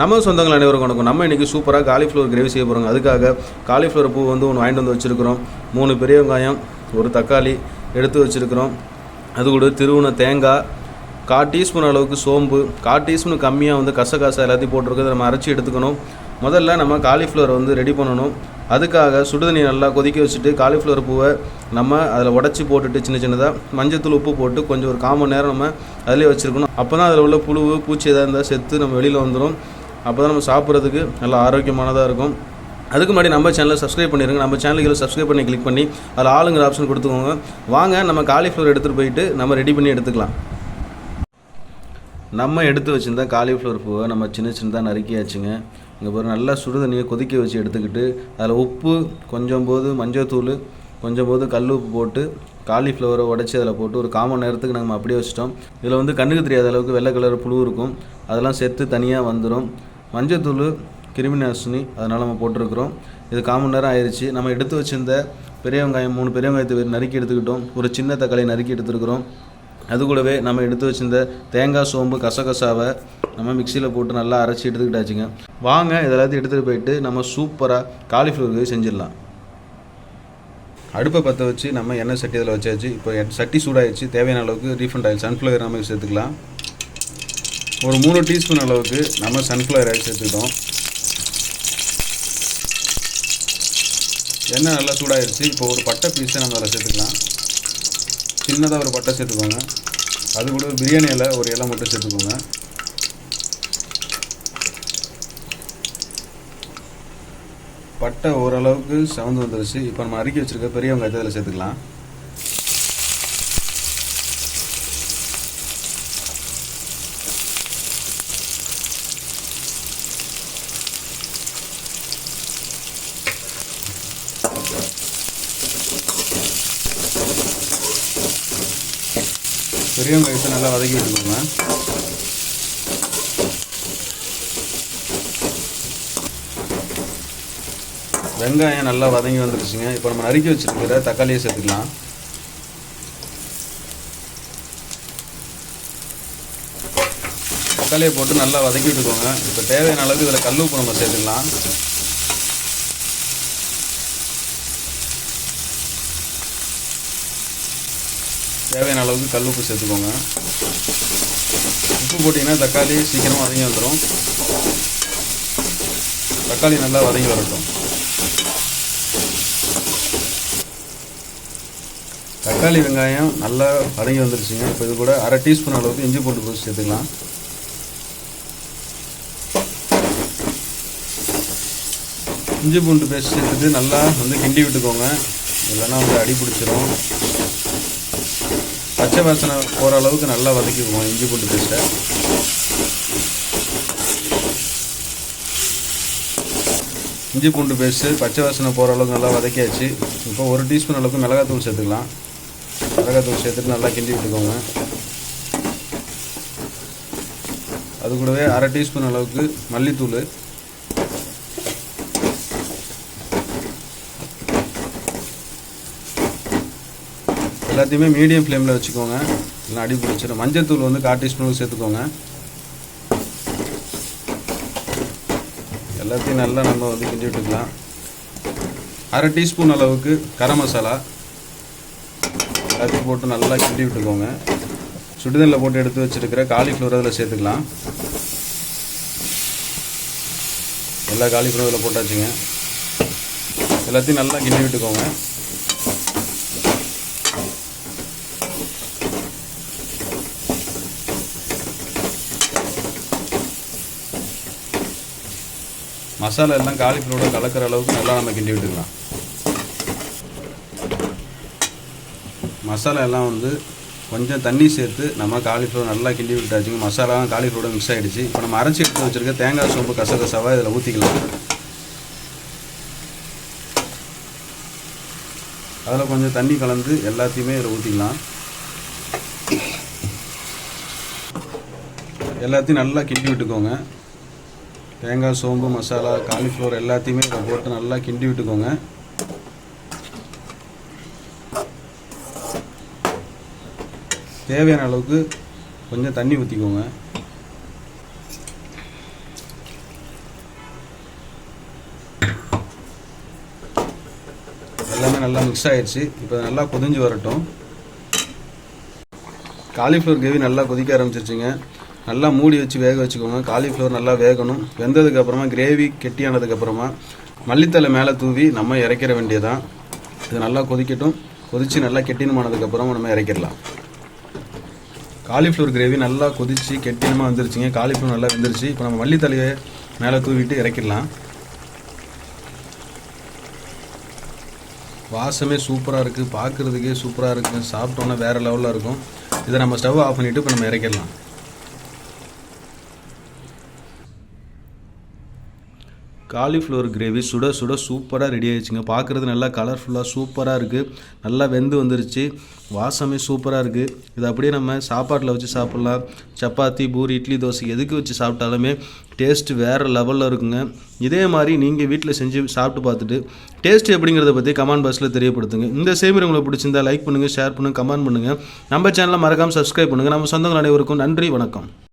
நம்ம சொந்தங்கள் அனைவருக்கும் வணக்கம். நம்ம இன்றைக்கி சூப்பராக காலிஃப்ளவர் கிரேவி செய்ய போகிறோங்க அதுக்காக காலிஃப்ளவர் பூ வந்து ஒன்று வாங்கிட்டு வந்து வச்சுருக்கிறோம். மூணு பெரிய வெங்காயம் ஒரு தக்காளி எடுத்து வச்சுருக்கிறோம். அது கூட திருவுண தேங்காய் கால் டீஸ்பூன் அளவுக்கு சோம்பு கால் டீஸ்பூன் கம்மியாக வந்து கசகசா எல்லாத்தையும் போட்டிருக்கிறது நம்ம அரைச்சி எடுத்துக்கணும். முதல்ல நம்ம காலிஃப்ளவர் வந்து ரெடி பண்ணணும். அதுக்காக சுடுதண்ணி நல்லா கொதிக்க வச்சுட்டு காலிஃப்ளவர் பூவை நம்ம அதில் உடச்சி போட்டுட்டு சின்ன சின்னதாக மஞ்சத்தூள் உப்பு போட்டு கொஞ்சம் ஒரு கால் மணி நேரம் நம்ம அதிலே வச்சுருக்கணும். அப்போ தான் அதில் உள்ள புழு பூச்சி எதாக இருந்தால் செத்து நம்ம வெளியில் வந்துடும் அப்போ தான் நம்ம சாப்பிட்றதுக்கு நல்லா ஆரோக்கியமானதாக இருக்கும். அதுக்கு முன்னாடி நம்ம சேனலை சப்ஸ்கிரைப் பண்ணிடுங்க நம்ம சேனலுக்கு சப்ஸ்கிரைப் பண்ணி கிளிக் பண்ணி அதில் ஆளுங்கிற ஆப்ஷன் கொடுத்துக்கோங்க. வாங்க நம்ம காலிஃப்ளவர் எடுத்துகிட்டு போயிட்டு நம்ம ரெடி பண்ணி எடுத்துக்கலாம். நம்ம எடுத்து வச்சிருந்த காலிஃப்ளவர் பூவை நம்ம சின்ன சின்னதாக நறுக்கியாச்சுங்க. இங்கே பாரு நல்லா சுடு தண்ணியை கொதிக்க வச்சு எடுத்துக்கிட்டு அதில் உப்பு கொஞ்சம் போது மஞ்சத்தூள் கொஞ்சம் போது கல் உப்பு போட்டு காலிஃப்ளவரை உடச்சி அதில் போட்டு ஒரு காமன் நேரத்துக்கு நம்ம அப்படியே வச்சிட்டோம். இதில் வந்து கண்ணுக்கு தெரியாத அளவுக்கு வெள்ளை கலர் புழு இருக்கும். அதெல்லாம் செத்து தனியாக வந்துடும் மஞ்சத்தூள் கிருமி நாசினி அதனால் நம்ம போட்டிருக்கிறோம். இது காமன் நேரம் ஆயிடுச்சு நம்ம எடுத்து வச்சிருந்த பெரிய வெங்காயம் மூணு பெரிய வெங்காயத்தை நறுக்கி எடுத்துக்கிட்டோம். ஒரு சின்ன தக்காளி நறுக்கி எடுத்துருக்குறோம். அது கூடவே நம்ம எடுத்து வச்சிருந்த தேங்காய் சோம்பு கசகசாவை நம்ம மிக்சியில் போட்டு நல்லா அரைச்சி எடுத்துக்கிட்டாச்சுங்க. வாங்க இதெல்லாத்தையும் எடுத்துகிட்டு போயிட்டு நம்ம சூப்பராக காலிஃப்ளவர் செஞ்சிடலாம். அடுப்பை பற்ற வச்சு நம்ம எண்ணெய் சட்டி இதில் வச்சாச்சு. இப்போ சட்டி சூடாயிடுச்சு தேவையான அளவுக்கு ரீஃபண்ட் ஆயில் சன்ஃப்ளவர் நம்ம சேர்த்துக்கலாம். ஒரு மூணு டீஸ்பூன் அளவுக்கு நம்ம சன்ஃப்ளவர் ஆயில் சேர்த்துக்கிட்டோம் எண்ணெய் நல்லா சூடாயிருச்சு. இப்போ ஒரு பட்டை பீஸை நம்ம அதில் சேர்த்துக்கலாம். சின்னதாக ஒரு பட்டை சேர்த்துக்கோங்க. அது கூட பிரியாணி இலை ஒரு இலை மட்டும் சேர்த்துக்கோங்க. பட்டை ஓரளவுக்கு செவந்து வந்துருச்சு. இப்போ நம்ம அறுக்கி வச்சுருக்க பெரிய வெங்காயத்தை அதில் சேர்த்துக்கலாம். பெரிய வெங்காயத்தை நல்லா வதக்கி விட்டுக்கோங்க வெங்காயம் நல்லா வதங்கி வந்துருச்சுங்க. இப்போ நம்ம நறுக்கி வச்சிருக்கிற தக்காளியை சேர்த்துக்கலாம். தக்காளியை போட்டு நல்லா வதக்கி விட்டுக்கோங்க இப்போ தேவையான அளவுக்கு இதில் கல் உப்பு நம்ம சேர்த்துக்கலாம். தேவையான அளவுக்கு கல் உப்பு சேர்த்துக்கோங்க. உப்பு போட்டிங்கன்னா தக்காளி சீக்கிரமாக வதங்கி வந்துடும் தக்காளி நல்லா வதங்கி வரட்டும். தக்காளி வெங்காயம் நல்லா வதங்கி வந்துருச்சுங்க. இப்போ இது கூட அரை டீஸ்பூன் அளவுக்கு இஞ்சி போட்டு போட்டு சேர்த்துக்கலாம். இஞ்சி பூண்டு பேஸ்ட் சேர்த்துட்டு நல்லா வந்து கிண்டி விட்டுக்கோங்க. இல்லைன்னா வந்து அடி பிடிச்சிரும். பச்சை வாசனை போகிற அளவுக்கு நல்லா வதக்கிக்குவோம். இஞ்சி பூண்டு பேஸ்ட்டை. இஞ்சி பூண்டு பேஸ்ட்டு பச்சை வாசனை போகிற அளவுக்கு நல்லா வதக்கியாச்சு. இப்போ ஒரு டீஸ்பூன் அளவுக்கு மிளகாத்தூள் சேர்த்துக்கலாம். மிளகாத்தூள் சேர்த்துட்டு நல்லா கிண்டி விட்டுக்கோங்க. அது கூடவே அரை டீஸ்பூன் அளவுக்கு மல்லித்தூள். எல்லாத்தையுமே மீடியம் ஃப்ளேமில் வச்சுக்கோங்க. இல்லைனா அடி பிடிச்சிடும் மஞ்சத்தூள் வந்து கால் டீஸ்பூனுக்கு சேர்த்துக்கோங்க. எல்லாத்தையும் நல்லா நம்ம வந்து கிண்டி விட்டுக்கலாம். அரை டீஸ்பூன் அளவுக்கு கரம் மசாலா. எல்லாத்தையும் போட்டு நல்லா கிண்டி விட்டுக்கோங்க. சுடுதண்ணில் போட்டு எடுத்து வச்சுருக்கிற காலிஃப்ளவர் அதில் சேர்த்துக்கலாம். எல்லா காலிஃப்ளவர் இதில் போட்டாச்சுங்க. எல்லாத்தையும் நல்லா கிண்டி விட்டுக்கோங்க. மசாலா எல்லாம் காலிஃப்ளவரோட கலக்கிற அளவுக்கு நல்லா நம்ம கிண்டி விட்டுக்கலாம். மசாலா எல்லாம் வந்து கொஞ்சம் தண்ணி சேர்த்து நம்ம காலிஃப்ளவர் நல்லா கிண்டி விட்டாச்சுங்க. மசாலாவும் காலிஃப்ளவரோட மிக்ஸ் ஆகிடுச்சு இப்போ நம்ம அரைச்சி எடுத்து வச்சுருக்க தேங்காய் சோம்பு கசகசாவாக இதில் ஊற்றிக்கலாம் அதில் கொஞ்சம் தண்ணி கலந்து எல்லாத்தையுமே இதில் ஊற்றிக்கலாம் எல்லாத்தையும் நல்லா கிண்டி விட்டுக்கோங்க. தேங்காய் சோம்பு மசாலா காலிஃப்ளவர் எல்லாத்தையுமே இதை போட்டு நல்லா கிண்டி விட்டுக்கோங்க. தேவையான அளவுக்கு கொஞ்சம் தண்ணி ஊற்றிக்கோங்க எல்லாமே நல்லா மிக்ஸ் ஆகிடுச்சு இப்போ நல்லா கொதிஞ்சு வரட்டும். காலிஃப்ளவர் கிரேவி நல்லா கொதிக்க ஆரம்பிச்சிருச்சுங்க. நல்லா மூடி வச்சு வேக வச்சுக்கோங்க. காலிஃப்ளவர் நல்லா வேகணும். வெந்ததுக்கப்புறமா கிரேவி கெட்டியானதுக்கப்புறமா மல்லித்தலை மேலே தூவி நம்ம இறக்கிற வேண்டியதான் இது நல்லா கொதிக்கட்டும். கொதித்து நல்லா கெட்டினமானதுக்கப்புறமா நம்ம இறக்கிடலாம் காலிஃப்ளவர் கிரேவி நல்லா கொதித்து கெட்டினமாக வந்துருச்சுங்க. காலிஃப்ளவர் நல்லா வெந்துருச்சு. இப்போ நம்ம மல்லித்தலையை மேலே தூவிட்டு இறக்கிடலாம் வாசமே சூப்பராக இருக்குது பார்க்குறதுக்கே சூப்பராக இருக்குது சாப்பிட்டோன்னா வேறு லெவலில் இருக்கும். இதை நம்ம ஸ்டவ் ஆஃப் பண்ணிவிட்டு இப்போ நம்ம இறக்கிடலாம் காலிஃப்ளவர் கிரேவி சுட சுட சூப்பராக ரெடி ஆயிடுச்சுங்க. பார்க்குறது நல்லா கலர்ஃபுல்லாக சூப்பராக இருக்குது நல்லா வெந்து வந்துருச்சு. வாசமே சூப்பராக இருக்குது இது அப்படியே நம்ம சாப்பாட்டில் வச்சு சாப்பிட்லாம். சப்பாத்தி பூரி இட்லி தோசை எதுக்கு வச்சு சாப்பிட்டாலுமே டேஸ்ட்டு வேறு லெவலில் இருக்குங்க. இதே மாதிரி நீங்கள் வீட்டில் செஞ்சு சாப்பிட்டு பார்த்துட்டு டேஸ்ட் எப்படிங்கிறத பற்றி கமெண்ட் பாக்ஸில் தெரியப்படுத்துங்க. இந்த செய்முறை உங்களுக்கு பிடிச்சிருந்தா லைக் பண்ணுங்கள் ஷேர் பண்ணுங்கள் கமெண்ட் பண்ணுங்கள் நம்ம சேனலை மறக்காமல் சப்ஸ்கிரைப் பண்ணுங்கள் நம்ம சொந்தங்கள் அனைவருக்கும் நன்றி வணக்கம்.